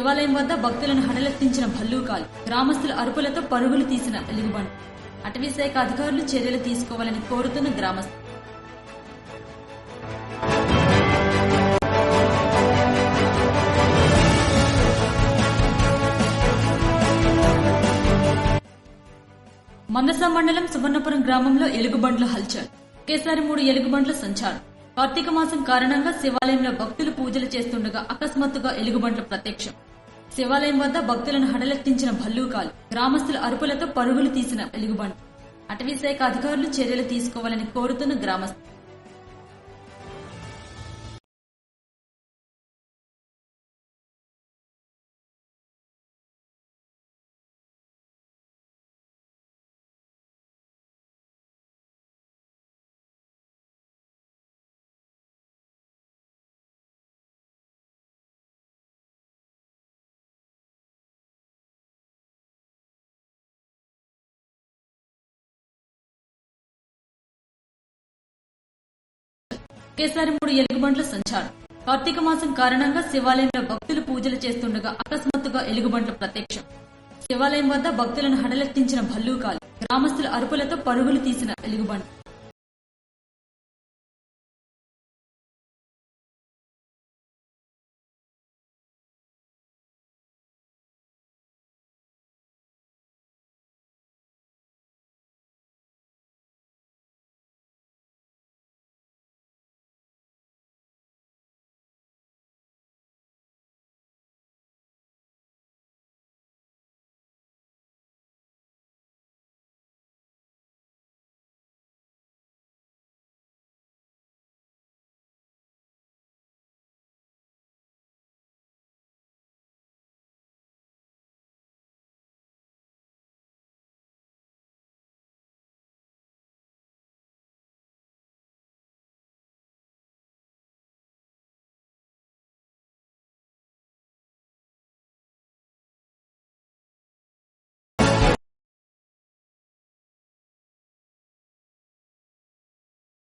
శివాలయం వద్ద భక్తులను హడలెత్తించిన భల్లూకాలు గ్రామస్తుల అరుపులతో పరుగులు తీసిన ఎలుగుబంటి అటవీశాఖ అధికారులు చర్యలు తీసుకోవాలని కోరుతున్న గ్రామస్తులు మందస మండలం సువర్ణపురం గ్రామంలో ఎలుగుబండ్ల హల్చారు ఒకేసారి మూడు ఎలుగుబండ్ల సంచారం. కార్తీక మాసం కారణంగా శివాలయంలో భక్తులు పూజలు చేస్తుండగా అకస్మాత్తుగా ఎలుగుబండ్ల ప్రత్యక్షం. శివాలయం వద్ద భక్తులను హడలెత్తించిన భల్లూకాలు గ్రామస్తుల అరుపులతో పరుగులు తీసిన ఎలుగుబంటి అటవీశాఖ అధికారులు చర్యలు తీసుకోవాలని కోరుతున్న గ్రామస్తులు ఒకేసారి మూడు ఎలుగుబంట్ల సంచారం. కార్తీక మాసం కారణంగా శివాలయంలో భక్తులు పూజలు చేస్తుండగా అకస్మాత్తుగా ఎలుగుబంట్ల ప్రత్యక్షం. శివాలయం వద్ద భక్తులను హడలెత్తించిన భల్లూకాలు గ్రామస్తుల అరుపులతో పరుగులు తీసిన ఎలుగుబంట్లు.